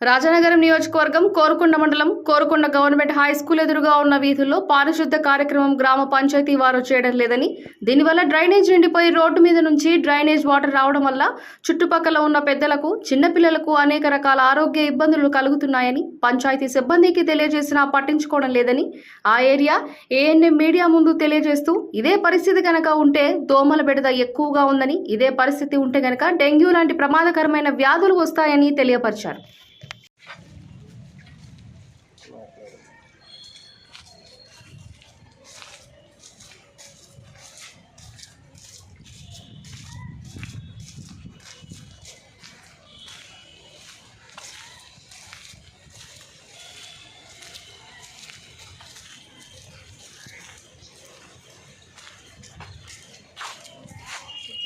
రాజనగరం నియోజకవర్గం కోరుకొండ మండలం Korukonda government high school ఎదురుగా ఉన్న వీధుల్లో పారిశుద్ధ కార్యక్రమం గ్రామ పంచాయతీ వారు చేయడం లేదని దీనివల్ల డ్రైనేజ్ నిండిపోయి రోడ్డు మీద నుంచి డ్రైనేజ్ వాటర్ రావడం వల్ల చుట్టుపక్కల ఉన్న పెద్దలకు చిన్నపిల్లలకు అనేక రకాల ఆరోగ్య ఇబ్బందులు కలుగుతున్నాయని పంచాయతీ సిబ్బందికి తెలియజేసినా పట్టించుకోవడం లేదని ఆ ఏరియా ఏఎన్ఎం మీడియా ముందు తెలియజేస్తూ ఇదే పరిస్థితి కనుక ఉంటే దోమల బెడద ఎక్కువగా ఉందని ఇదే పరిస్థితి ఉంటే కనుక డెంగ్యూ లాంటి ప్రమాదకరమైన వ్యాధులు వస్తాయని తెలియపరిచారు.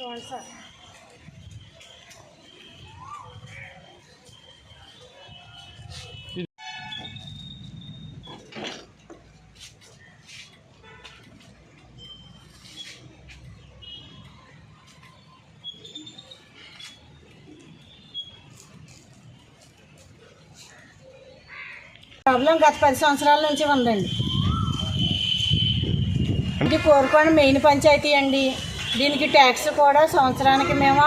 完事儿。ప్రాబ్లం గత పది సంవత్సరాల నుంచి ఉందండి. ఇది కోరుకోండి మెయిన్ పంచాయతీ అండి. దీనికి ట్యాక్స్ కూడా సంవత్సరానికి మేము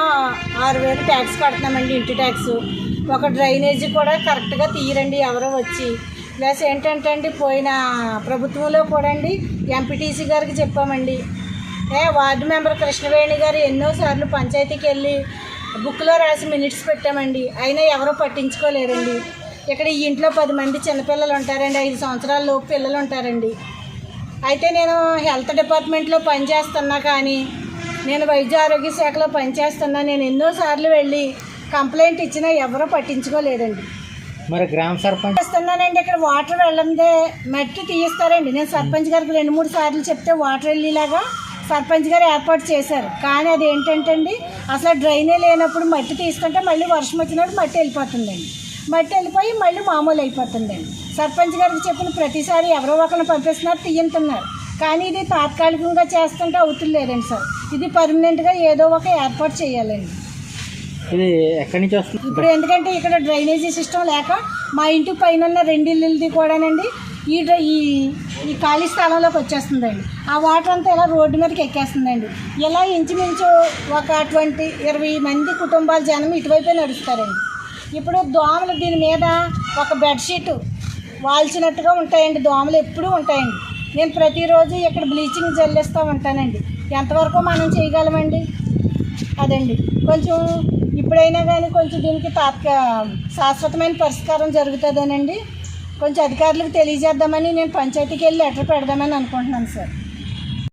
ఆరు వేలు ట్యాక్స్ కడుతున్నామండి ఇంటి ట్యాక్స్. ఒక డ్రైనేజీ కూడా కరెక్ట్గా తీయరండి ఎవరో వచ్చి. ప్లస్ ఏంటంటే అండి పోయిన ప్రభుత్వంలో కూడా అండి ఎంపీటీసీ గారికి చెప్పామండి. ఏ వార్డు మెంబర్ కృష్ణవేణి గారు ఎన్నోసార్లు పంచాయతీకి వెళ్ళి బుక్లో రాసి మినిట్స్ పెట్టామండి. అయినా ఎవరో పట్టించుకోలేరండి. ఇక్కడ ఈ ఇంట్లో పది మంది చిన్నపిల్లలు ఉంటారండి ఐదు సంవత్సరాల లోపు పిల్లలు ఉంటారండి. అయితే నేను హెల్త్ డిపార్ట్మెంట్లో పనిచేస్తున్నా కానీ నేను వైద్య ఆరోగ్య శాఖలో పనిచేస్తున్నా నేను ఎన్నోసార్లు వెళ్ళి కంప్లైంట్ ఇచ్చినా ఎవరూ పట్టించుకోలేదండి. మరి గ్రామ సర్పంచ్ చేస్తున్నానండి ఇక్కడ వాటర్ వెళ్ళందే మట్టి తీయిస్తారండి. నేను సర్పంచ్ గారికి రెండు మూడు సార్లు చెప్తే వాటర్ వెళ్ళేలాగా సర్పంచ్ గారు ఏర్పాటు చేశారు. కానీ అది ఏంటంటే అండి అసలు డ్రైనే లేనప్పుడు మట్టి తీసుకుంటే మళ్ళీ వర్షం వచ్చినప్పుడు మట్టి వెళ్ళిపోతుందండి. మట్టి వెళ్ళిపోయి మళ్ళీ మామూలు అయిపోతుందండి సర్పంచ్ గారికి చెప్పిన ప్రతిసారి ఎవరో ఒకరిని పంపిస్తున్నారు తీయంటున్నారు కానీ ఇది తాత్కాలికంగా చేస్తుంటే అవుతులేదండి సార్. ఇది పర్మనెంట్గా ఏదో ఒక ఏర్పాటు చేయాలండి. ఇది ఎక్కడి నుంచి వస్తుంది? ఇప్పుడు ఎందుకంటే ఇక్కడ డ్రైనేజీ సిస్టమ్ లేక మా ఇంటి పైన ఉన్న రెండు ఇల్లుది కూడానండి ఈ డ్రై ఈ ఈ ఖాళీ స్థలంలోకి వచ్చేస్తుందండి. ఆ వాటర్ అంతా ఇలా రోడ్డు మీదకి ఎక్కేస్తుందండి. ఇలా ఇంచుమించు ఒక ట్వంటీ ఇరవై మంది కుటుంబాల జనం ఇటువైపే నడుస్తారండి. ఇప్పుడు దోమలు దీని మీద ఒక బెడ్షీట్ వాల్చినట్టుగా ఉంటాయండి. దోమలు ఎప్పుడూ ఉంటాయండి. నేను ప్రతిరోజు ఇక్కడ బ్లీచింగ్ జల్లిస్తూ ఉంటానండి ఎంతవరకు మనం చేయగలమండి? అదండి. కొంచెం ఇప్పుడైనా కానీ కొంచెం దీనికి తాత్క శాశ్వతమైన పరిష్కారం జరుగుతుందనండి. కొంచెం అధికారులకు తెలియజేద్దామని నేను పంచాయతీకి వెళ్ళి లెటర్ పెడదామని అనుకుంటున్నాను సార్.